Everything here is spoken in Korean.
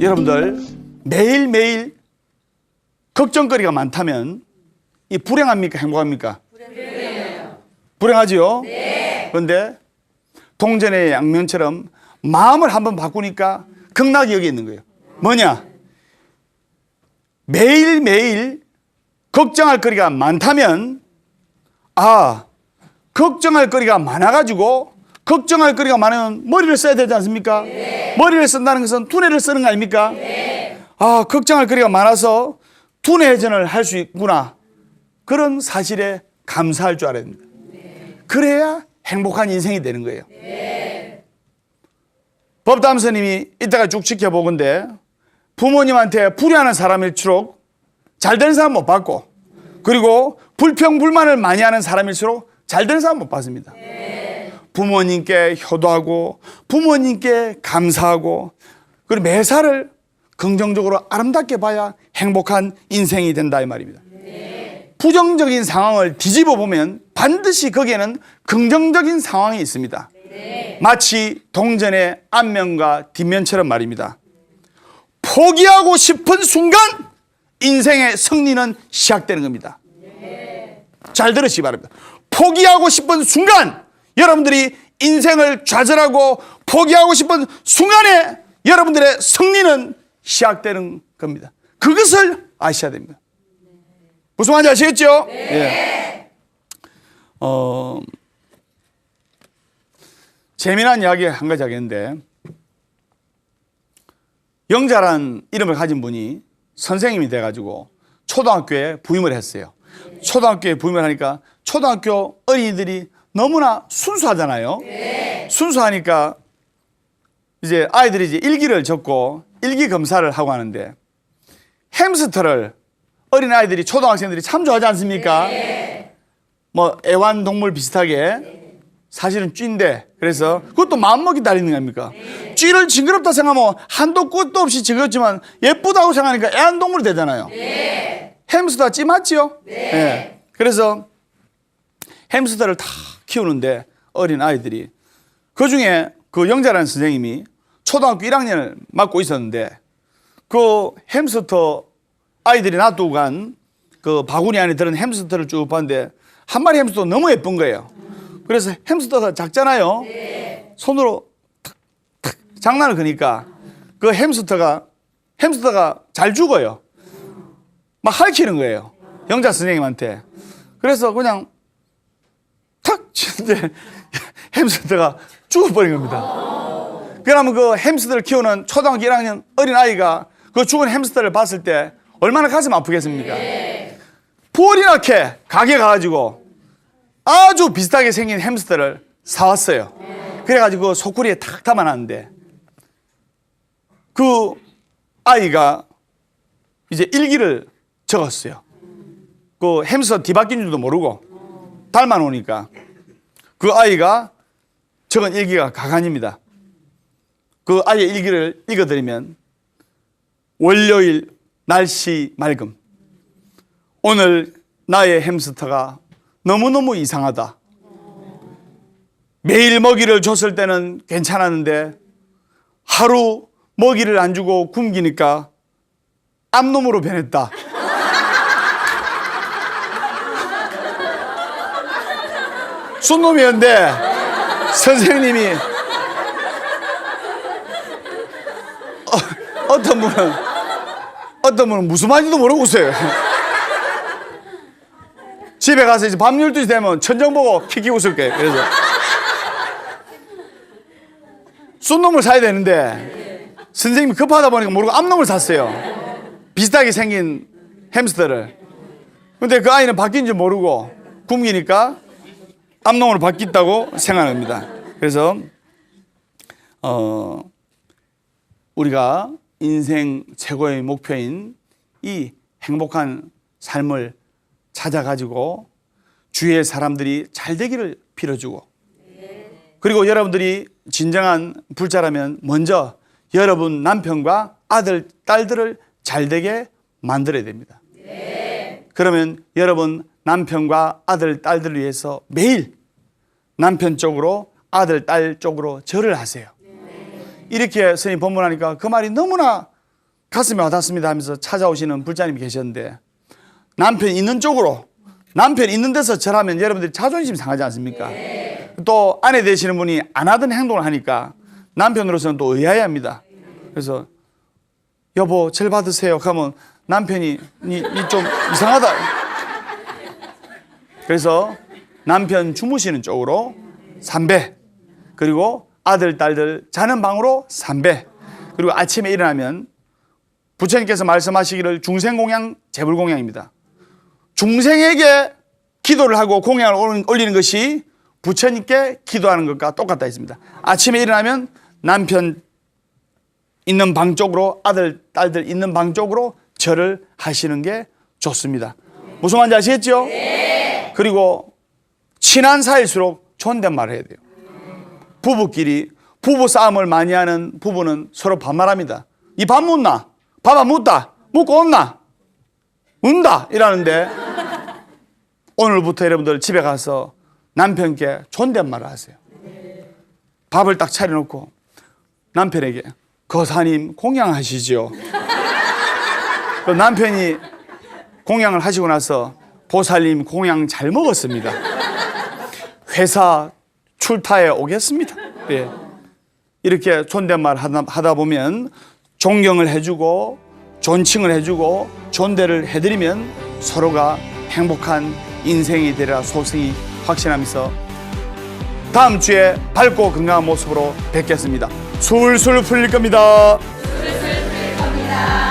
여러분들 매일매일 걱정거리가 많다면 이 불행합니까? 행복합니까? 불행하지요? 그런데 동전의 양면처럼 마음을 한번 바꾸니까 극락이 여기 있는 거예요. 뭐냐? 매일매일 걱정할 거리가 많다면 아, 걱정할 거리가 많아가지고 걱정할 거리가 많으면 머리를 써야 되지 않습니까? 머리를 쓴다는 것은 두뇌를 쓰는 거 아닙니까? 아, 걱정할 거리가 많아서 두뇌 회전을 할 수 있구나. 그런 사실에 감사할 줄 알아야 됩니다. 그래야 행복한 인생이 되는 거예요. 법담스님이 이따가 쭉 지켜보건데 부모님한테 불의하는 사람일수록 잘 되는 사람 못 받고 그리고 불평불만을 많이 하는 사람일수록 잘 되는 사람 못 받습니다. 부모님께 효도하고 부모님께 감사하고 그리고 매사를 긍정적으로 아름답게 봐야 행복한 인생이 된다 이 말입니다. 부정적인 상황을 뒤집어 보면 반드시 거기에는 긍정적인 상황이 있습니다. 마치 동전의 앞면과 뒷면처럼 말입니다. 포기하고 싶은 순간 인생의 승리는 시작되는 겁니다. 잘 들으시기 바랍니다. 포기하고 싶은 순간 여러분들이 인생을 좌절하고 포기하고 싶은 순간에 여러분들의 승리는 시작되는 겁니다. 그것을 아셔야 됩니다. 무슨 말인지 아시겠죠? 예. 어, 재미난 이야기 한 가지 하겠는데, 영자란 이름을 가진 분이 선생님이 돼가지고 초등학교에 부임을 했어요. 초등학교에 부임을 하니까 초등학교 어린이들이 너무나 순수하잖아요. 순수하니까 이제 아이들이 이제 일기를 적고 일기 검사를 하고 하는데 햄스터를 어린 아이들이 초등학생들이 참 좋아하지 않습니까? 뭐 애완동물 비슷하게 사실은 쥐인데 그래서 그것도 마음먹이 달리는 겁니까? 쥐를 징그럽다 생각하면 한도 끝도 없이 징그럽지만 예쁘다고 생각하니까 애완동물이 되잖아요. 햄스터 쥐 맞지요? 네. 그래서 햄스터를 다 키우는데 어린 아이들이 그 중에 그 영자라는 선생님이 초등학교 1학년을 맡고 있었는데 그 햄스터 아이들이 놔두고 간 그 바구니 안에 들은 햄스터를 쭉 봤는데 한 마리 햄스터 너무 예쁜 거예요. 그래서 햄스터가 작잖아요. 손으로 탁탁 장난을 거니까 그 햄스터가 햄스터가 잘 죽어요. 막 핥히는 거예요. 영자 선생님한테. 그래서 그냥 탁 치는데 햄스터가 죽어버린 겁니다. 그러면 그 햄스터를 키우는 초등학교 1학년 어린 아이가 그 죽은 햄스터를 봤을 때 얼마나 가슴 아프겠습니까? 나게 가게 가가지고 아주 비슷하게 생긴 햄스터를 사왔어요. 그래가지고 그 소쿠리에 탁 담아놨는데 그 아이가 이제 일기를 적었어요. 그 햄스터 뒤바뀐 줄도 모르고 닮아 놓으니까 그 아이가 적은 일기가 가관입니다. 그 아이의 일기를 읽어드리면 월요일 날씨 맑음 오늘 나의 햄스터가 너무너무 이상하다. 매일 먹이를 줬을 때는 괜찮았는데 하루 먹이를 안 주고 굶기니까 암놈으로 변했다. 순놈이었는데 선생님이 어, 어떤 분은 어떤 분은 무슨 말인지도 모르고 웃어요. 집에 가서 이제 밤 12시 되면 천정 보고 키키 웃을 거예요. 그래서 쏜놈을 사야 되는데 선생님이 급하다 보니까 모르고 암놈을 샀어요. 비슷하게 생긴 햄스터를. 근데 그 아이는 바뀐 줄 모르고 굶기니까 암놈으로 바뀌었다고 생각합니다. 그래서 어 우리가 인생 최고의 목표인 이 행복한 삶을 찾아가지고 주위의 사람들이 잘 되기를 빌어주고 그리고 여러분들이 진정한 불자라면 먼저 여러분 남편과 아들, 딸들을 잘 되게 만들어야 됩니다. 그러면 여러분 남편과 아들, 딸들을 위해서 매일 남편 쪽으로 아들, 딸 쪽으로 절을 하세요. 이렇게 스님 법문하니까 그 말이 너무나 가슴에 와닿습니다 하면서 찾아오시는 불자님이 계셨는데 남편 있는 쪽으로 남편 있는 데서 절하면 여러분들이 자존심 상하지 않습니까? 또 아내 되시는 분이 안 하던 행동을 하니까 남편으로서는 또 의아해합니다. 그래서 여보 절 받으세요. 하면 남편이 니, 니좀 이상하다. 그래서 남편 주무시는 쪽으로 3배 그리고 아들 딸들 자는 방으로 3배 그리고 아침에 일어나면 부처님께서 말씀하시기를 중생공양 재불공양입니다. 중생에게 기도를 하고 공양을 올- 올리는 것이 부처님께 기도하는 것과 똑같다 했습니다. 아침에 일어나면 남편 있는 방 쪽으로 아들 딸들 있는 방 쪽으로 절을 하시는 게 좋습니다. 무슨 말인지 아시겠죠? 그리고 친한 사이일수록 존댓말을 해야 돼요. 부부끼리 부부 싸움을 많이 하는 부부는 서로 반말합니다. 이 밥 묻나? 밥 안 묻다. 묻고 온나? 운다. 이라는데 오늘부터 여러분들 집에 가서 남편께 존댓말을 하세요. 밥을 딱 차려놓고 남편에게 거사님 공양하시지요. 그 남편이 공양을 하시고 나서 보살님 공양 잘 먹었습니다. 회사 출타에 오겠습니다. 예. 이렇게 존댓말 하다, 하다 보면 존경을 해주고 존칭을 해주고 존대를 해드리면 서로가 행복한 인생이 되리라 소승이 확신하면서 다음 주에 밝고 건강한 모습으로 뵙겠습니다. 술술 풀릴 겁니다. 술술 풀릴 겁니다.